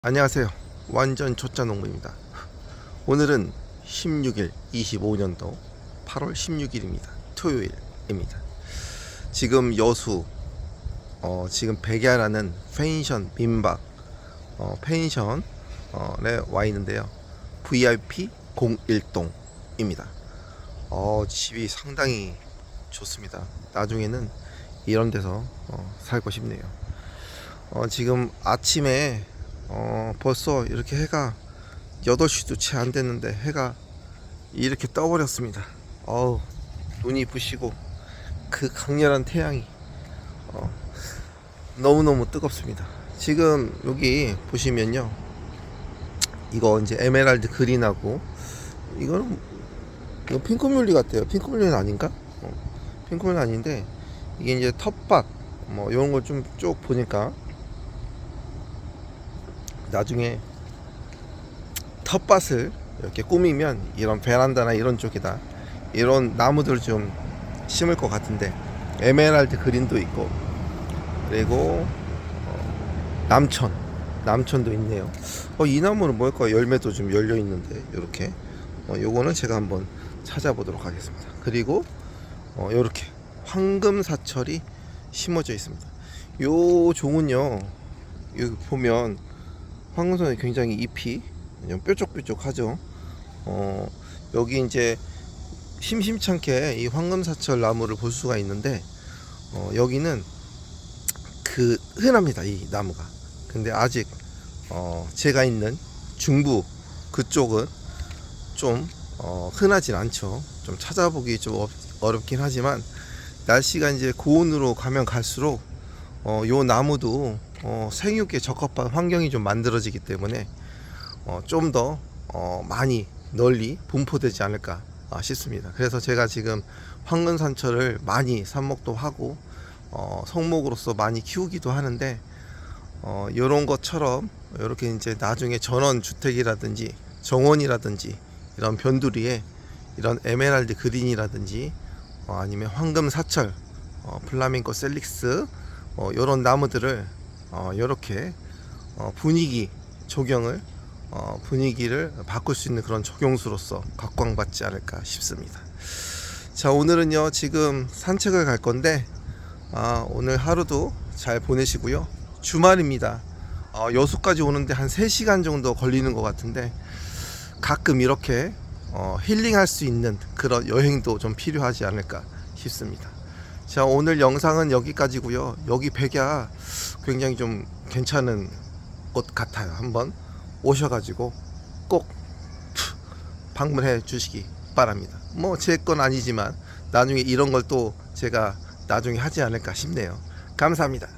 안녕하세요. 완전 초짜 농부입니다. 오늘은 16일 25년도 8월 16일입니다. 토요일입니다. 지금 여수 어, 지금 백야라는 펜션 민박 어, 펜션에 와 있는데요. VIP 01동입니다. 어, 집이 상당히 좋습니다. 나중에는 이런 데서 어, 살고 싶네요. 어, 지금 아침에 어, 벌써 이렇게 해가 8시도 채 안 됐는데 해가 이렇게 떠버렸습니다. 어우, 눈이 부시고 그 강렬한 태양이 어, 너무너무 뜨겁습니다. 지금 여기 보시면요. 이거 이제 에메랄드 그린하고 이거는 이거 핑크뮬리 같아요. 핑크뮬리는 아닌가? 어, 핑크뮬리 아닌데 이게 이제 텃밭 뭐 이런 걸 좀 쭉 보니까 나중에 텃밭을 이렇게 꾸미면 이런 베란다나 이런 쪽에다 이런 나무들을 좀 심을 것 같은데 에메랄드 그린도 있고 그리고 어, 남천 남천도 있네요. 어, 이 나무는 뭘까 열매도 좀 열려 있는데 이렇게. 어, 요거는 제가 한번 찾아보도록 하겠습니다. 그리고 어, 요렇게 황금 사철이 심어져 있습니다. 요 종은요 여기 보면 황금선이 굉장히 잎이 뾰족뾰족하죠. 어, 여기 이제 심심찮게 이 황금사철 나무를 볼 수가 있는데 어, 여기는 그 흔합니다 이 나무가. 근데 아직 어, 제가 있는 중부 그쪽은 좀 어, 흔하진 않죠. 좀 찾아보기 좀 어- 어렵긴 하지만 날씨가 이제 고온으로 가면 갈수록 어, 요 나무도 어, 생육에 적합한 환경이 좀 만들어지기 때문에 어, 좀더 어, 많이 널리 분포되지 않을까 아, 싶습니다. 그래서 제가 지금 황금산철을 많이 삽목도 하고 어, 성목으로서 많이 키우기도 하는데 어, 이런 것처럼 이렇게 이제 나중에 전원 주택이라든지 정원이라든지 이런 변두리에 이런 에메랄드 그린이라든지 어, 아니면 황금 사철, 어, 플라밍고 셀릭스 어, 이런 나무들을 어, 이렇게 어, 분위기 조경을 어, 분위기를 바꿀 수 있는 그런 조경수로서 각광받지 않을까 싶습니다. 자 오늘은요 지금 산책을 갈 건데 아, 오늘 하루도 잘 보내시고요 주말입니다. 어, 여수까지 오는데 한 3시간 정도 걸리는 것 같은데 가끔 이렇게 어, 힐링할 수 있는 그런 여행도 좀 필요하지 않을까 싶습니다. 자 오늘 영상은 여기까지고요. 여기 백야 굉장히 좀 괜찮은 곳 같아요. 한번 오셔가지고 꼭 방문해 주시기 바랍니다. 뭐 제 건 아니지만 나중에 이런 걸 또 제가 나중에 하지 않을까 싶네요. 감사합니다.